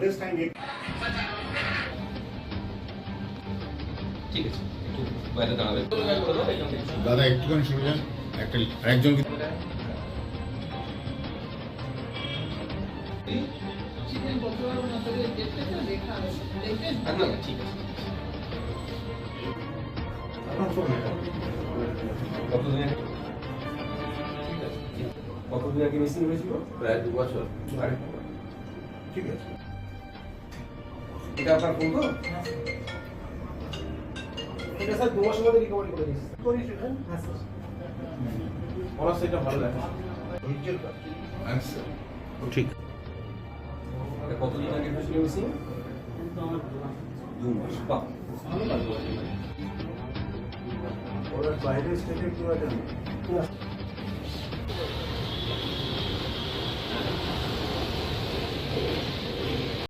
less time it ঠিক আছে একটু বাইরে দাঁড়াবে দাদা একটুখানি সরে যান। একটা আরেকজনকে আর না না, ঠিক আছে। কতদিন আগে ঠিক আছে ঠিক আছে। কতদিন আগে মিসিং হয়েছিল? প্রায় দু বছর। আরে, ঠিক আছে। এটা আপনার ফোন তো দু মাসের মধ্যে রিকভারি করে দিয়েছি। করি স্যার হ্যাঁ? স্যার। পড়া সেটা ভালো লাগে ঠিক। কতদিন আগে ফেসিল হয়েছি দু মাস। বা বাইরে স্টেটে পুরো জানে।